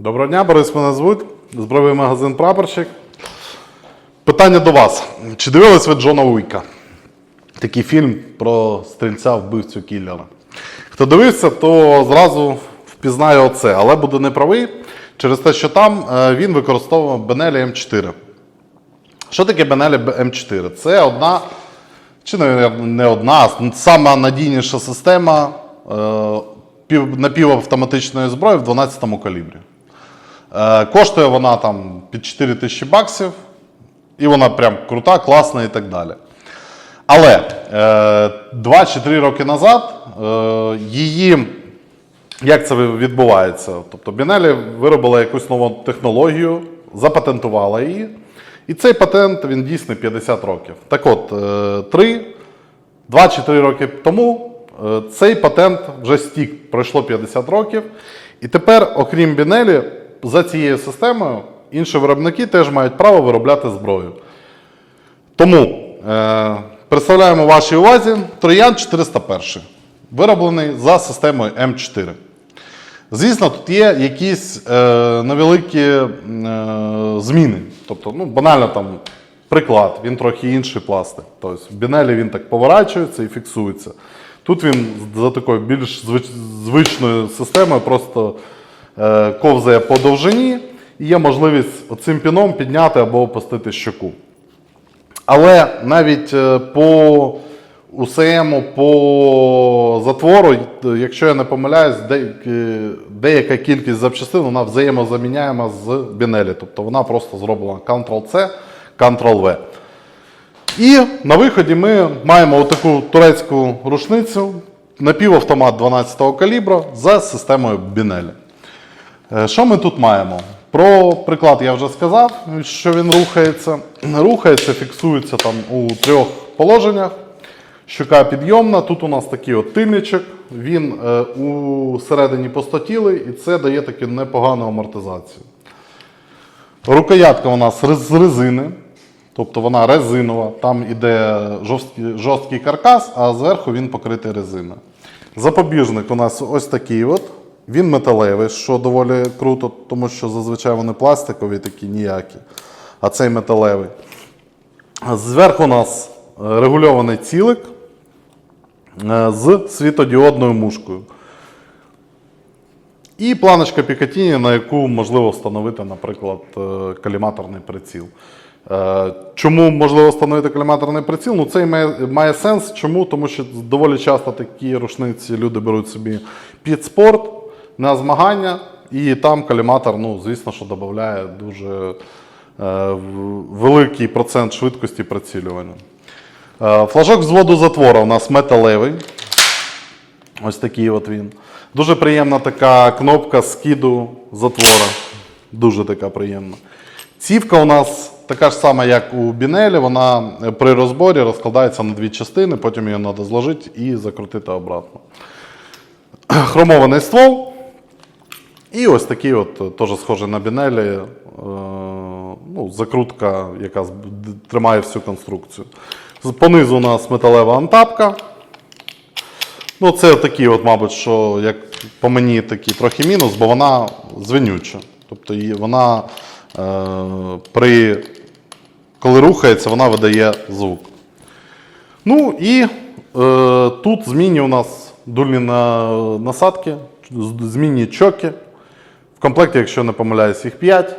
Доброго дня, Борис мене звуть. Збройний магазин Прапорщик. Питання до вас. Чи дивились ви Джона Уіка? Такий фільм про стрільця вбивцю кіллера. Хто дивився, то зразу впізнає оце, але буде неправий через те, що там е, він використовував Benelli M4. Що таке Benelli M4? Це одна, чи не, одна, сама надійніша система е, напівавтоматичної зброї в 12-му калібрі. Е, коштує вона там під 4 тисячі баксів, і вона прям крута, класна і так далі. Але е, 2 чи 3 роки назад е, її. Як це відбувається? Тобто Бінелі виробила якусь нову технологію, запатентувала її. І цей патент він дійсний 50 років. Так от, 3, 2 чи 3 роки тому е, цей патент вже стік, пройшло 50 років. І тепер, окрім Бінелі, за цією системою інші виробники теж мають право виробляти зброю. Тому е, представляємо вашій увазі Троян 401, вироблений за системою М4. Звісно, тут є якісь е, невеликі е, зміни. Тобто, ну, банально там приклад, він трохи інший пластик. Тобто, в бінелі він так поворачується і фіксується. Тут він за такою більш звичною системою просто ковзає по довжині і є можливість оцим піном підняти або опустити щоку. Але навіть е, по УСМ, по затвору, якщо я не помиляюсь, деяка кількість запчастин вона взаємозаміняєма з Бінелі. Тобто вона просто зроблена Ctrl-C, Ctrl-V. І на виході ми маємо таку турецьку рушницю, напівавтомат 12-го калібру за системою Бінелі. Е, Що ми тут маємо? Про приклад я вже сказав, що він рухається. Рухається, фіксується там у трьох положеннях. Щука підйомна. Тут у нас такий от тильничок, він е, у середині постатілий, і це дає таку непогану амортизацію. Рукоятка у нас з резини, тобто вона резинова, там іде жорсткий, жорсткий каркас, а зверху він покритий резиною. Запобіжник у нас ось такий от. Він металевий, що доволі круто, тому що зазвичай вони пластикові, такі ніякі, а цей металевий. Зверху у нас е, регульований цілик е, з світодіодною мушкою. І планочка Пікатіні, на яку можливо встановити, наприклад, е, каліматорний приціл. Чому можливо встановити каліматорний приціл? Ну, це має, має сенс. Чому? Тому що доволі часто такі рушниці люди беруть собі під спорт на змагання, і там каліматор, ну, звісно, що додає дуже е, великий процент швидкості прицілювання. Е, Флажок зводу затвора у нас металевий. Ось такий от він. Дуже приємна така кнопка скиду затвора. Дуже така приємна. Цівка у нас така ж сама, як у Бінелі. Вона е, при розборі розкладається на дві частини, потім її треба зложити і закрутити обратно. Хромований ствол. І ось такий от, е, теж схожий на Бінелі. е, Ну, закрутка, яка тримає всю конструкцію. Понизу у нас металева антапка. Ну, це такий, от, мабуть, що як по мені такий трохи мінус, бо вона звенюча. Тобто вона е, при, коли рухається, вона видає звук. Ну і е, тут змінні у нас дульні насадки, з- змінні чоки. В комплекті, якщо не помиляюсь, їх 5.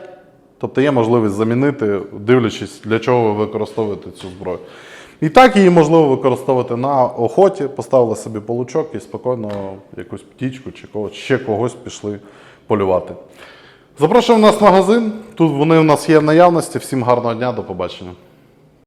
Тобто є можливість замінити, дивлячись, для чого ви використовуєте цю зброю. І так її можливо використовувати на охоті, поставили собі получок і спокійно якусь птічку чи когось, ще когось пішли полювати. Запрошуємо нас в магазин. Тут вони у нас є в наявності. Всім гарного дня, до побачення.